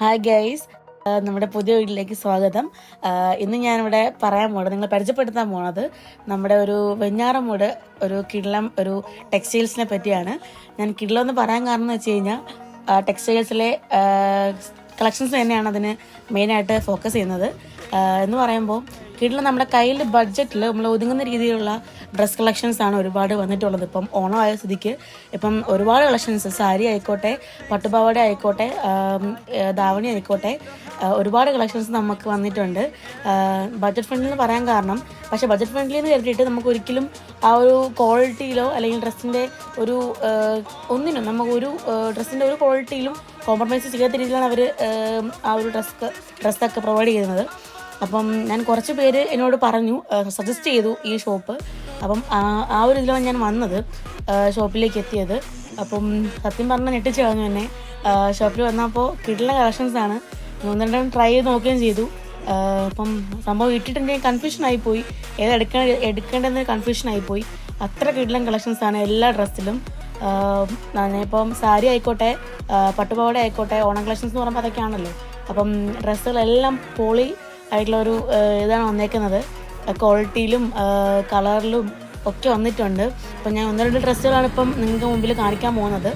Hi guys നമ്മുടെ പുതിയ വീട്ടിലേക്ക് സ്വാഗതം. ഇന്ന് ഞാനിവിടെ പറയാൻ പോണത് നിങ്ങൾ പരിചയപ്പെടുത്താൻ പോണത് നമ്മുടെ ഒരു വെഞ്ഞാറമൂട് ഒരു കിള്ളം ഒരു ടെക്സ്റ്റൈൽസിനെ പറ്റിയാണ്. ഞാൻ കിള്ളം എന്ന് പറയാൻ കാരണം എന്ന് വെച്ച് കഴിഞ്ഞാൽ ടെക്സ്റ്റൈൽസിലെ കളക്ഷൻസ് തന്നെയാണ് അതിന് മെയിനായിട്ട് ഫോക്കസ് ചെയ്യുന്നത്. എന്ന് പറയുമ്പോൾ കീഴിൽ നമ്മുടെ കയ്യിൽ ബഡ്ജറ്റിൽ നമ്മൾ ഒതുങ്ങുന്ന രീതിയിലുള്ള ഡ്രസ് കളക്ഷൻസ് ആണ് ഒരുപാട് വന്നിട്ടുള്ളത്. ഇപ്പം ഓണമായ സ്ഥിതിക്ക് ഇപ്പം ഒരുപാട് കളക്ഷൻസ് സാരി ആയിക്കോട്ടെ പട്ടുപാവാട ആയിക്കോട്ടെ ധാവണി ആയിക്കോട്ടെ ഒരുപാട് കളക്ഷൻസ് നമുക്ക് വന്നിട്ടുണ്ട്. ബഡ്ജറ്റ് ഫ്രണ്ട്ലി എന്ന് പറയാൻ കാരണം പക്ഷേ ബഡ്ജറ്റ് ഫ്രണ്ട്ലി എന്ന് കരുതിയിട്ട് നമുക്ക് ഒരിക്കലും ആ ഒരു ക്വാളിറ്റിയിലോ അല്ലെങ്കിൽ ഡ്രസ്സിന്റെ ഒരു ഒന്നിനും നമുക്ക് ഒരു ഡ്രസ്സിന്റെ ഒരു ക്വാളിറ്റിയിലും കോംപ്രമൈസ് ചെയ്യാത്ത രീതിയിലാണ് അവർ ആ ഒരു ഡ്രസ്സ് ഡ്രസ്സൊക്കെ പ്രൊവൈഡ് ചെയ്യുന്നത്. അപ്പം ഞാൻ കുറച്ച് പേര് എന്നോട് പറഞ്ഞു സജസ്റ്റ് ചെയ്തു ഈ ഷോപ്പ് അപ്പം ആ- ഒരു ഇതിലാണ് ഞാൻ വന്നത് ഷോപ്പിലേക്ക് എത്തിയത്. അപ്പം സത്യം പറഞ്ഞാൽ ഞെട്ടിച്ച് കളഞ്ഞു എന്നെ. ഷോപ്പിൽ വന്നപ്പോൾ കിട്ടുന്ന കളക്ഷൻസാണ് രണ്ടും ട്രൈ ചെയ്ത് നോക്കുകയും ചെയ്തു. അപ്പം സംഭവം ഇട്ടിട്ട് കൺഫ്യൂഷനായി ആയിപ്പോയി. ഏത് എടുക്ക എടുക്കേണ്ടതെന്ന് കൺഫ്യൂഷനായി പോയി അത്ര കിട്ടുന്ന കളക്ഷൻസാണ് എല്ലാ ഡ്രസ്സിലും ഇപ്പം സാരി ആയിക്കോട്ടെ പട്ടുപാവട ആയിക്കോട്ടെ ഓണം കളക്ഷൻസ് എന്ന് പറയുമ്പോൾ അതൊക്കെയാണല്ലോ. അപ്പം ഡ്രസ്സുകളെല്ലാം പോളി ആയിട്ടുള്ള ഒരു ഇതാണ് വന്നേക്കുന്നത്. ക്വാളിറ്റിയിലും കളറിലും ഒക്കെ വന്നിട്ടുണ്ട്. അപ്പം ഞാൻ ഒന്ന് രണ്ട് ഡ്രസ്സുകളാണ് ഇപ്പം നിങ്ങൾക്ക് മുമ്പിൽ കാണിക്കാൻ പോകുന്നത്.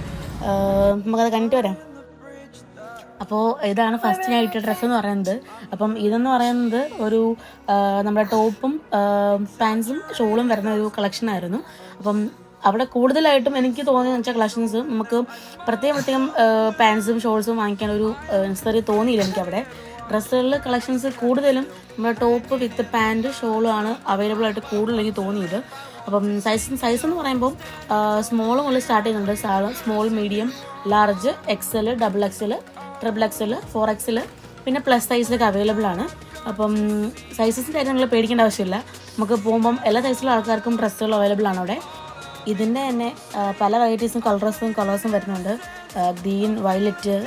നമുക്കത് കണ്ടിട്ട് വരാം. അപ്പോൾ ഇതാണ് ഫസ്റ്റ് ഞാൻ ഇട്ട ഡ്രസ്സ് എന്ന് പറയുന്നത്. അപ്പം ഇതെന്ന് പറയുന്നത് ഒരു നമ്മുടെ ടോപ്പും പാൻസും ഷോളും വരുന്ന ഒരു കളക്ഷനായിരുന്നു അപ്പം അവിടെ കൂടുതലായിട്ടും എനിക്ക് തോന്നിയെന്ന് വെച്ചാൽ കളക്ഷൻസ് നമുക്ക് പ്രത്യേകം പ്രത്യേകം പാൻസും ഷോൾസും വാങ്ങിക്കാൻ ഒരു നെസറി തോന്നിയില്ല എനിക്ക് അവിടെ. ഡ്രസ്സുകളിൽ കളക്ഷൻസ് കൂടുതലും നമ്മുടെ ടോപ്പ് വിത്ത് പാന്റ് ഷോളും ആണ് അവൈലബിൾ ആയിട്ട് കൂടുതൽ എനിക്ക് തോന്നിയത്. അപ്പം സൈസ് സൈസ് എന്ന് പറയുമ്പോൾ സ്മോൾ മുതൽ സ്റ്റാർട്ട് ചെയ്യുന്നുണ്ട്. Small medium large XL double XL triple XL four XL പിന്നെ പ്ലസ് സൈസിലൊക്കെ അവൈലബിൾ ആണ്. അപ്പം സൈസസിന്റെ കാര്യം നിങ്ങൾ പേടിക്കേണ്ട ആവശ്യമില്ല. നമുക്ക് പോകുമ്പം എല്ലാ സൈസിലുള്ള ആൾക്കാർക്കും ഡ്രസ്സുകൾ അവൈലബിൾ ആണ് അവിടെ. ഇതിന്റെ തന്നെ പല വെറൈറ്റീസും കളറസും കളേഴ്സും വരുന്നുണ്ട്. ഗ്രീൻ വയലറ്റ്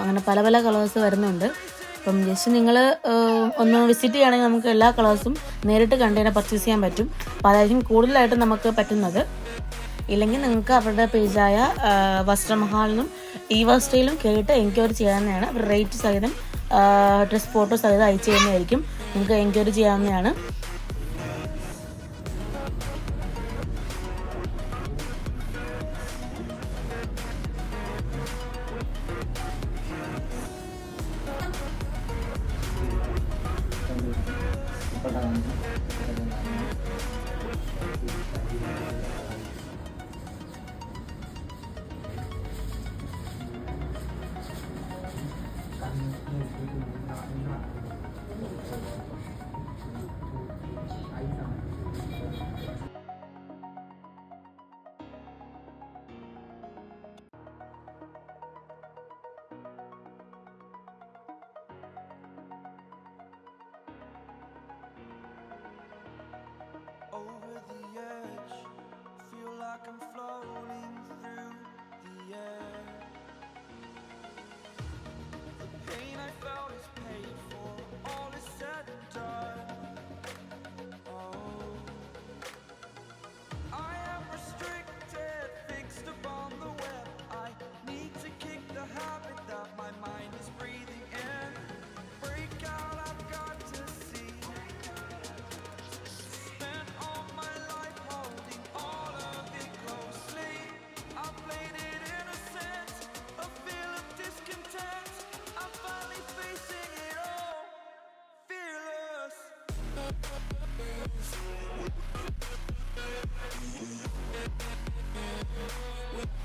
അങ്ങനെ പല പല കളേഴ്സ് വരുന്നുണ്ട്. അപ്പം ജസ്റ്റ് നിങ്ങൾ ഒന്ന് വിസിറ്റ് ചെയ്യുകയാണെങ്കിൽ നമുക്ക് എല്ലാ കളേഴ്സും നേരിട്ട് കണ്ടു പർച്ചേസ് ചെയ്യാൻ പറ്റും. അപ്പോൾ അതായിരിക്കും കൂടുതലായിട്ട് നമുക്ക് പറ്റുന്നത്. ഇല്ലെങ്കിൽ നിങ്ങൾക്ക് അവരുടെ പേജായ വസ്ത്രമഹാളിനും ഈ വസ്ത്രയിലും കേട്ട് എൻക്വയറി ചെയ്യാവുന്നതാണ്. അവർ റേറ്റ് സഹിതം ഡ്രസ് ഫോട്ടോ സഹിതം അയച്ചു തരുന്നതായിരിക്കും. നിങ്ങൾക്ക് എൻക്വയറി ചെയ്യാവുന്നതാണ്.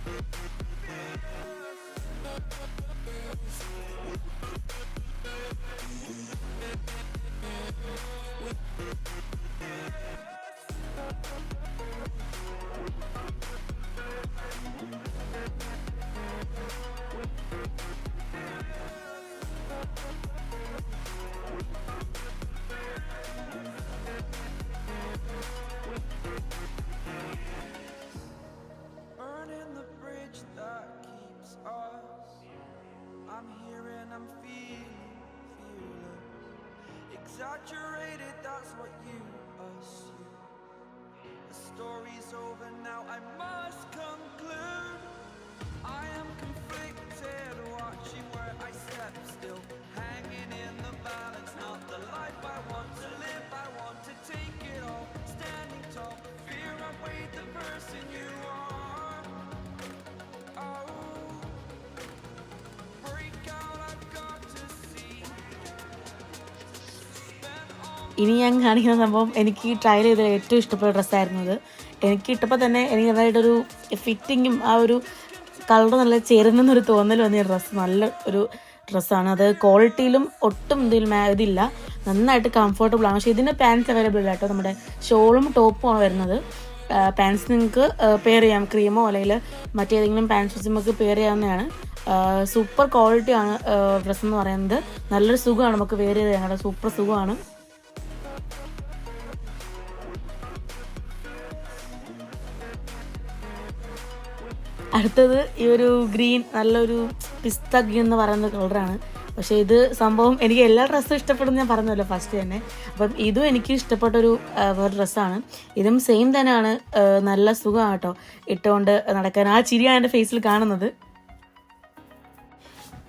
We'll Exaggerated, that's what you assume. The story's over now, I must conclude. ഇനി ഞാൻ കാണിക്കുന്ന സംഭവം എനിക്ക് ട്രയൽ ചെയ്ത ഏറ്റവും ഇഷ്ടപ്പെട്ട ഡ്രസ്സായിരുന്നു അത്. എനിക്ക് ഇട്ടപ്പോൾ തന്നെ എനിക്ക് നന്നായിട്ടൊരു ഫിറ്റിങ്ങും ആ ഒരു കളർ നല്ല ചേരുന്നെന്നൊരു തോന്നൽ വന്ന ഡ്രസ്സ് നല്ല ഒരു ഡ്രസ്സാണ് അത് ക്വാളിറ്റിയിലും ഒട്ടും ഇതിൽ ഇതില്ല. നന്നായിട്ട് കംഫർട്ടബിൾ ആണ്. പക്ഷേ ഇതിന്റെ പാൻസ് അവൈലബിൾ അല്ല കേട്ടോ. നമ്മുടെ ഷോളും ടോപ്പും ആണ് വരുന്നത്. പാൻസ് നിങ്ങൾക്ക് പെയർ ചെയ്യാം. ക്രീമോ അല്ലെങ്കിൽ മറ്റേതെങ്കിലും പാൻസ് നമുക്ക് പെയർ ചെയ്യാവുന്നതാണ്. സൂപ്പർ ക്വാളിറ്റിയാണ് ഡ്രസ്സ് എന്ന് പറയുന്നത്. നല്ലൊരു സുഖമാണ് നമുക്ക് ചെയ്ത് ഞങ്ങളുടെ സൂപ്പർ സുഖമാണ്. അടുത്തത് ഈ ഒരു ഗ്രീൻ നല്ലൊരു പിസ്ത ഗ്രീൻ എന്ന് പറയുന്ന കളറാണ്. പക്ഷേ ഇത് സംഭവം എനിക്ക് എല്ലാ ഡ്രസ്സും ഇഷ്ടപ്പെടുന്നു ഞാൻ പറഞ്ഞല്ലോ ഫസ്റ്റ് തന്നെ. അപ്പം ഇതും എനിക്ക് ഇഷ്ടപ്പെട്ടൊരു വേറെ ഡ്രസ്സാണ്. ഇതും സെയിം തന്നെയാണ് നല്ല സുഖമാണ് കേട്ടോ. ഇട്ടുകൊണ്ട് നടക്കാൻ. ആ ചിരിയാണ് എന്റെ ഫേസിൽ കാണുന്നത്.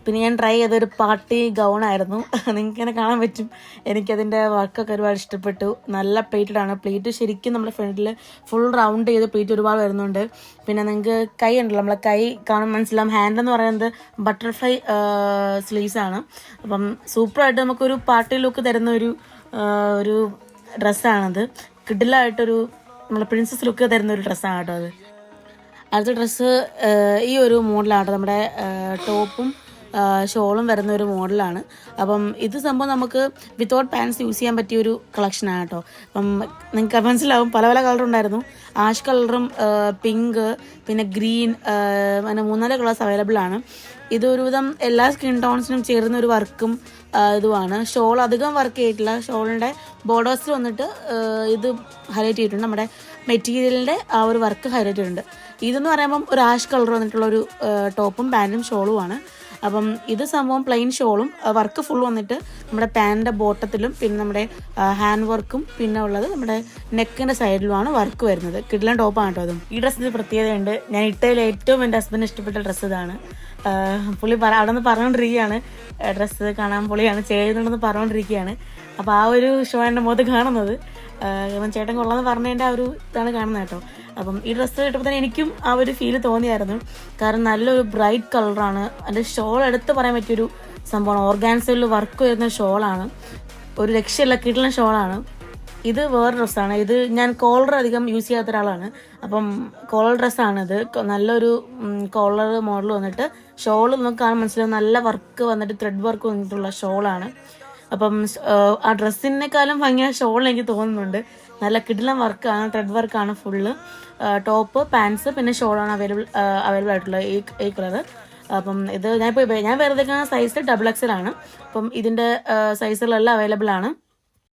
പിന്നെ ഞാൻ ട്രൈ ചെയ്തൊരു പാർട്ടി ഗൗണായിരുന്നു നിങ്ങൾക്ക് ഇങ്ങനെ കാണാൻ പറ്റും. എനിക്കതിന്റെ വർക്കൊക്കെ ഒരുപാട് ഇഷ്ടപ്പെട്ടു. നല്ല പ്ലേറ്റഡ് ആണ്. പ്ലേറ്റ് ശരിക്കും നമ്മുടെ ഫ്രണ്ടിൽ ഫുൾ റൗണ്ട് ചെയ്ത് പ്ലേറ്റ് ഒരുപാട് വരുന്നുണ്ട്. പിന്നെ നിങ്ങൾക്ക് കൈ ഉണ്ടല്ലോ നമ്മളെ കൈ കാണാൻ മനസ്സിലാവും. ഹാൻഡ് എന്ന് പറയുന്നത് ബട്ടർഫ്ലൈ സ്ലീവ്സ് ആണ്. അപ്പം സൂപ്പറായിട്ട് നമുക്കൊരു പാർട്ടി ലുക്ക് തരുന്ന ഒരു ഒരു ഡ്രസ്സാണത് കിഡിലായിട്ടൊരു നമ്മളെ പ്രിൻസസ് ലുക്ക് തരുന്ന ഒരു ഡ്രസ്സാണ് കേട്ടോ അത്. അടുത്ത ഡ്രസ്സ് ഈ ഒരു മോഡലാണ് നമ്മുടെ ടോപ്പും ഷോളും വരുന്ന ഒരു മോഡലാണ്. അപ്പം ഇത് സംഭവം നമുക്ക് വിത്തൗട്ട് പാൻസ് യൂസ് ചെയ്യാൻ പറ്റിയ ഒരു കളക്ഷനാണ് കേട്ടോ. അപ്പം നിങ്ങൾക്ക് മനസ്സിലാവും. പല പല കളർ ഉണ്ടായിരുന്നു. ആഷ് കളറും പിങ്ക് പിന്നെ ഗ്രീൻ അങ്ങനെ മൂന്നാൽ കളേഴ്സ് അവൈലബിൾ ആണ്. ഇത് ഒരുവിധം എല്ലാ സ്കിൻ ടോൺസിനും ചേരുന്ന ഒരു വർക്കും ഇതുമാണ്. ഷോൾ അധികം വർക്ക് ചെയ്തിട്ടില്ല. ഷോളിന്റെ ബോർഡേഴ്സിൽ വന്നിട്ട് ഇത് ഹൈലൈറ്റ് ചെയ്തിട്ടുണ്ട്. നമ്മുടെ മെറ്റീരിയലിന്റെ ആ ഒരു വർക്ക് ഹൈലൈറ്റ് ചെയ്തിട്ടുണ്ട്. ഇതെന്ന് പറയുമ്പം ഒരു ആഷ് കളർ വന്നിട്ടുള്ള ഒരു ടോപ്പും പാന്റും ഷോളുമാണ് അപ്പം ഇത് സംഭവം പ്ലെയിൻ ഷോളും വർക്ക് ഫുൾ വന്നിട്ട് നമ്മുടെ പാന്റിന്റെ ബോട്ടത്തിലും പിന്നെ നമ്മുടെ ഹാൻഡ് വർക്കും പിന്നെ ഉള്ളത് നമ്മുടെ നെക്കിന്റെ സൈഡിലുമാണ് വർക്ക് വരുന്നത്. കിഡ്ലൻ ടോപ്പാണ് കേട്ടോ അതും ഈ ഡ്രസ്സിന് പ്രത്യേകതയുണ്ട്. ഞാൻ ഇട്ടതിൽ ഏറ്റവും എന്റെ ഹസ്ബൻഡിന് ഇഷ്ടപ്പെട്ട ഡ്രസ്സ് ഇതാണ്. പുള്ളി പറ അവിടെ നിന്ന് പറഞ്ഞുകൊണ്ടിരിക്കുകയാണ് ഡ്രസ്സ് കാണാൻ പുള്ളിയാണ് ചെയ്യുന്നുണ്ടെന്ന് പറഞ്ഞുകൊണ്ടിരിക്കുകയാണ് അപ്പോൾ ആ ഒരു ഷോ എന്റെ മുഖത്ത് കാണുന്നത്. കാരണം ചേട്ടൻ കൊള്ളാന്ന് പറഞ്ഞതിന്റെ ആ ഒരു ഇതാണ് കാണുന്നത് കേട്ടോ. അപ്പം ഈ ഡ്രസ്സ് കിട്ടുമ്പോൾ തന്നെ എനിക്കും ആ ഒരു ഫീൽ തോന്നിയായിരുന്നു. കാരണം നല്ലൊരു ബ്രൈറ്റ് കളറാണ് അതിന്റെ ഷോൾ എടുത്ത് പറയാൻ പറ്റിയൊരു സംഭവമാണ്. ഓർഗാൻസയിൽ വർക്ക് വരുന്ന ഷോളാണ് ഒരു രക്ഷയില്ല കിട്ടുന്ന ഷോളാണ് ഇത് വേറെ ഡ്രസ്സാണ്. ഇത് ഞാൻ കോളർ അധികം യൂസ് ചെയ്യാത്ത ഒരാളാണ്. അപ്പം കോളർ ഡ്രസ്സാണിത് നല്ലൊരു കോളർ മോഡൽ വന്നിട്ട് ഷോൾ നമുക്ക് കാണാൻ മനസ്സിലാവും. നല്ല വർക്ക് വന്നിട്ട് ത്രെഡ് വർക്ക് വന്നിട്ടുള്ള ഷോളാണ് അപ്പം ആ, ആ ഡ്രസ്സിനേക്കാളും ഭംഗിയായ ഷോൾ എനിക്ക് തോന്നുന്നുണ്ട്. നല്ല കിടിലം വർക്കാണ് ത്രെഡ് വർക്കാണ് ഫുള്ള് ടോപ്പ് പാൻസ് പിന്നെ ഷോളാണ് അവൈലബിൾ അവൈലബിൾ ആയിട്ടുള്ളത് ഈ ഈ കളർ അപ്പം ഇത് ഞാൻ ഇപ്പോൾ ഞാൻ വെറുതെ സൈസ് ഡബിൾ എക്സൽ ആണ്. അപ്പം ഇതിന്റെ സൈസുകളെല്ലാം അവൈലബിൾ ആണ്.